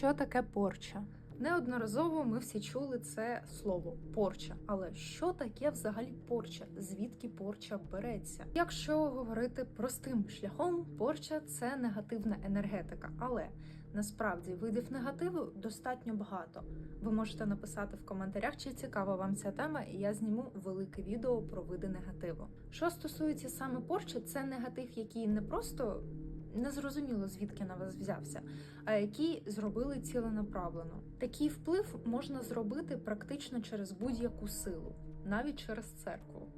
що таке порча? Неодноразово ми всі чули це слово порча. Але що таке взагалі порча? Звідки порча береться? Якщо говорити простим шляхом, порча це негативна енергетика, але насправді видів негативу достатньо багато. Ви можете написати в коментарях, чи цікава вам ця тема, і я зніму велике відео про види негативу. Що стосується саме порчі, це негатив, який не просто незрозуміло звідки на вас взявся, а які зробили ціленаправлено. Такий вплив можна зробити практично через будь-яку силу, навіть через церкву.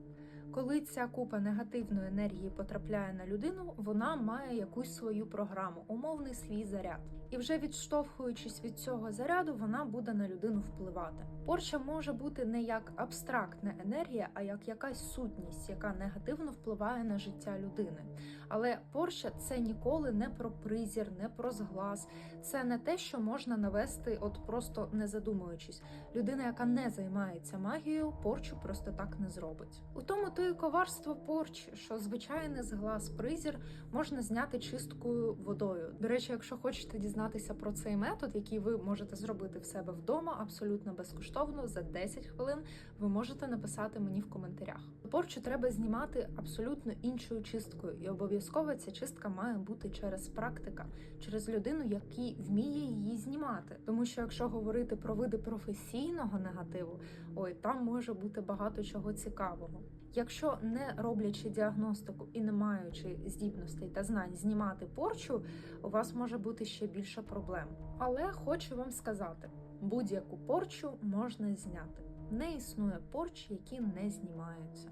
Коли ця купа негативної енергії потрапляє на людину, вона має якусь свою програму, умовний свій заряд. І вже відштовхуючись від цього заряду, вона буде на людину впливати. Порча може бути не як абстрактна енергія, а як якась сутність, яка негативно впливає на життя людини. Але порча це ніколи не про призір, не про зглаз. Це не те, що можна навести, от просто не задумуючись. Людина, яка не займається магією, порчу просто так не зробить. У тому то і коварство порчі, що звичайний зглаз призір можна зняти чисткою водою. До речі, якщо хочете дізнатися про цей метод, який ви можете зробити в себе вдома, абсолютно безкоштовно за 10 хвилин, ви можете написати мені в коментарях. Порчу треба знімати абсолютно іншою чисткою, і обов'язково ця чистка має бути через практика, через людину, який вміє її знімати. Тому що якщо говорити про види професійного негативу, ой, там може бути багато чого цікавого. Якщо не роблячи діагностику і не маючи здібностей та знань знімати порчу, у вас може бути ще більше проблем. Але хочу вам сказати: будь-яку порчу можна зняти. Не існує порч, які не знімаються.